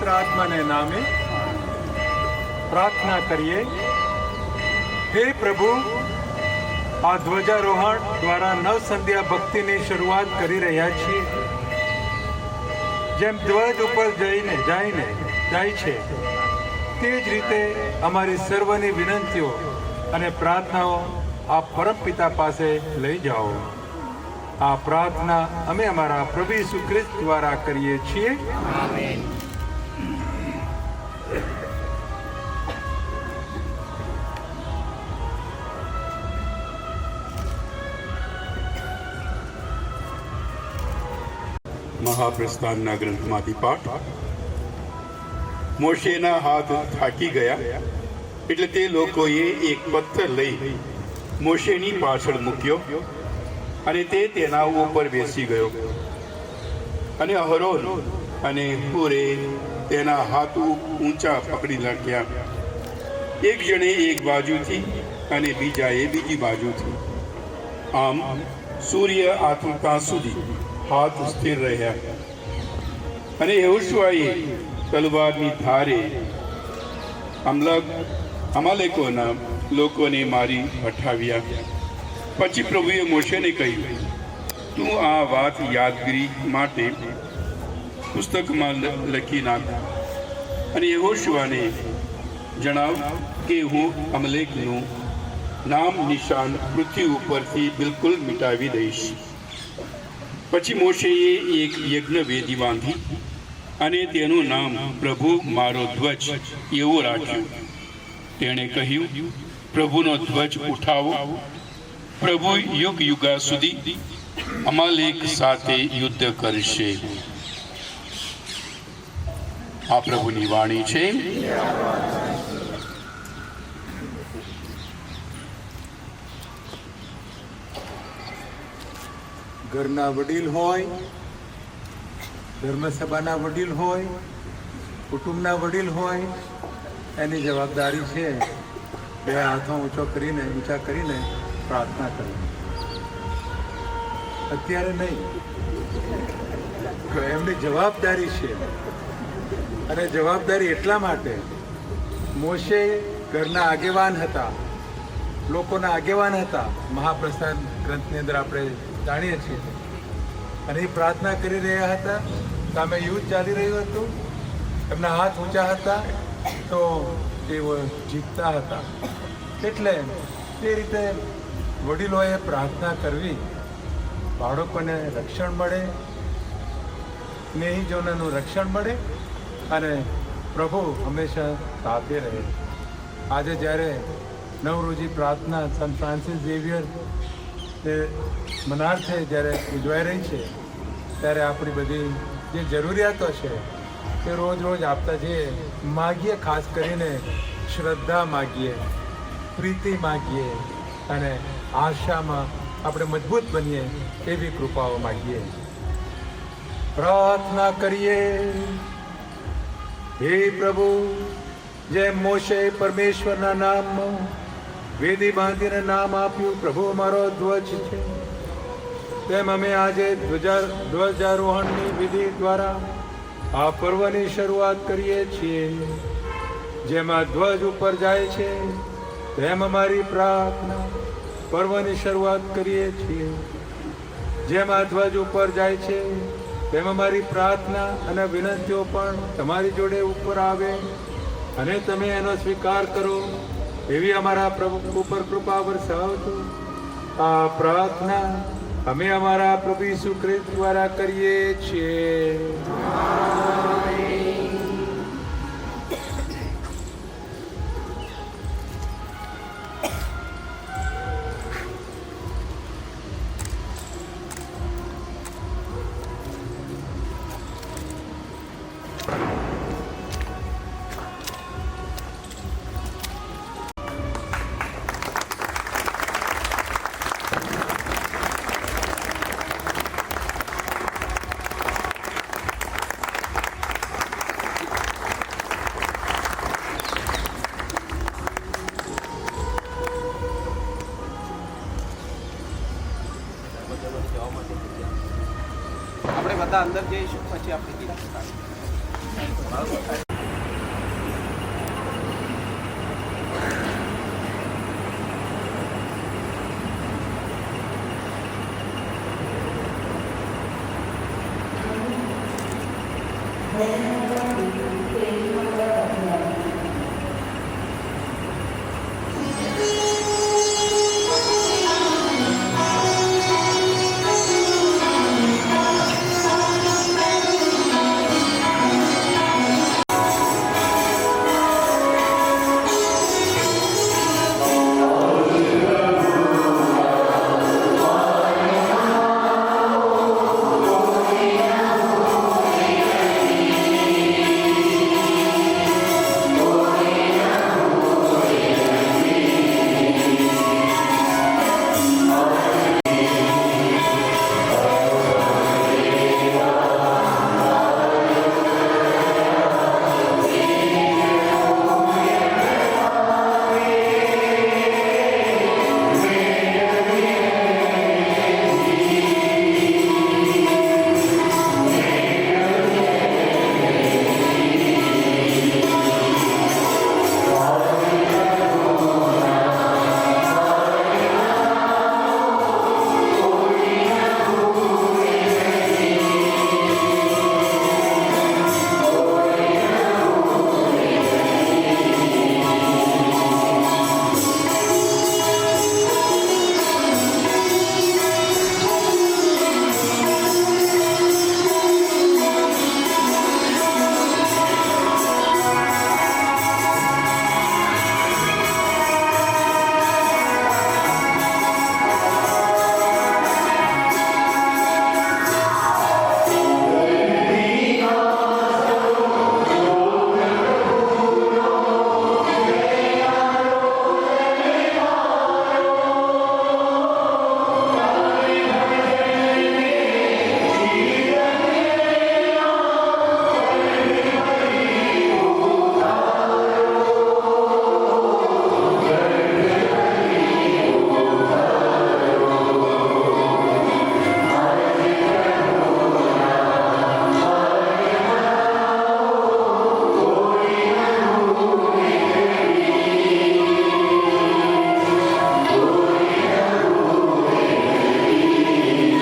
પવિત્ર આત્માને નામે પ્રાર્થના કરીએ. હે પ્રભુ, આ ધ્વજારોહણ દ્વારા નવ સંધ્યા ભક્તિની શરૂઆત કરી રહ્યા છીએ. જેમ ધ્વજ ઉપર જઈને જઈને જાય છે, તે જ રીતે અમારી સર્વની વિનંતીઓ અને પ્રાર્થનાઓ આ પરમપિતા પાસે લઈ જાઓ. આ પ્રાર્થના અમે અમારા પ્રભુ ખ્રિસ્ત દ્વારા કરીએ છીએ. મહાપ્રસ્થાનના ગ્રંથમાંથી પાઠ. મોશેના હાથ થાકી ગયા એટલે તે લોકોએ એક પથ્થર લઈ મોશેની પાછળ મૂક્યો અને તે તેના ઉપર બેસી ગયો. અને અહરોન અને પૂરે તેના હાથ ઊંચા પકડી નાખ્યા. એક જણે એક બાજુથી અને બીજાએ બીજી બાજુથી. આમ સૂર્ય આથમતા સુધી હાથ સ્થિર રહ્યા. અને યહોશુઆએ તલવારની ધારે. અમલક અમાલેકોના લોકોને મારી હઠાવ્યા. પછી પ્રભુએ મોશેને કહ્યું, તું આ વાત યાદગીરી માટે પુસ્તકમાં લખી નાખ. અને યહોશુઆને જણાવ કે હું અમલેકનું નામ નિશાન પૃથ્વી ઉપરથી બિલકુલ મિટાવી દઈશ. પછી મોશેએ એક યજ્ઞ વેદી બાંધી અને તેનું નામ પ્રભુ મારો ધ્વજ એવું રાખ્યું. તેણે કહ્યું, પ્રભુનો ધ્વજ ઉઠાવો. પ્રભુ યુગ યુગા સુધી અમાલેક સાથે યુદ્ધ કરશે. આ પ્રભુની વાણી છે. ઘરના વડીલ હોય, ધર્મસભાના વડીલ હોય, કુટુંબના વડીલ હોય, એની જવાબદારી છે બે હાથો ઊંચો કરીને, ઊંચા કરીને પ્રાર્થના કરવી. અત્યારે નહીં. એમની જવાબદારી છે. અને જવાબદારી એટલા માટે, મોશે ઘરના આગેવાન હતા, લોકોના આગેવાન હતા. મહાપ્રસાદ ગ્રંથની અંદર આપણે જાણીએ છીએ. અને એ પ્રાર્થના કરી રહ્યા હતા સામે યુદ્ધ ચાલી રહ્યું હતું. એમના હાથ ઊંચા હતા, તો તેઓ જીતતા હતા. એટલે તે રીતે વડીલોએ પ્રાર્થના કરવી, બાળકોને રક્ષણ મળે, સ્નેહીજનોનું રક્ષણ મળે, અને પ્રભુ હંમેશા સાથે રહે. આજે જ્યારે નવરોજી પ્રાર્થના સંત ફ્રાન્સિસ ઝેવિયર તે મનાર્થે જ્યારે ઉજવાઈ રહી છે, ત્યારે આપણી બધી જે જરૂરિયાતો છે, તે રોજ રોજ આપતા જઈએ. માગીએ, ખાસ કરીને શ્રદ્ધા માગીએ, પ્રીતિ માગીએ અને આશામાં આપણે મજબૂત બનીએ એવી કૃપાઓ માગીએ. પ્રાર્થના કરીએ. હે પ્રભુ, જેમ મોશે પરમેશ્વરના નામમાં વેદી બાંધીને નામ આપ્યું, પ્રભુ, મારો ધ્વજ છે. તેમ અમે આજે ધ્વજા, ધ્વજારોહણની વિધિ દ્વારા આ પર્વની શરૂઆત કરીએ છીએ. જેમાં ધ્વજ ઉપર જાય છે, તેમ અમારી પ્રાર્થના પર્વની શરૂઆત કરીએ છીએ. જેમાં ધ્વજ ઉપર જાય છે, તેમ અમારી પ્રાર્થના અને વિનંતીઓ પણ તમારી જોડે ઉપર આવે અને તમે એનો સ્વીકાર કરો. એવી અમારા પ્રભુ ઉપર કૃપા વરસાવજો આ પ્રાર્થના અમે અમારા પ્રભુ ઈસુ દ્વારા કરીએ છીએ. જોવા મળતી આપણે બધા અંદર જઈશું પછી આપણે કીધા Yeah.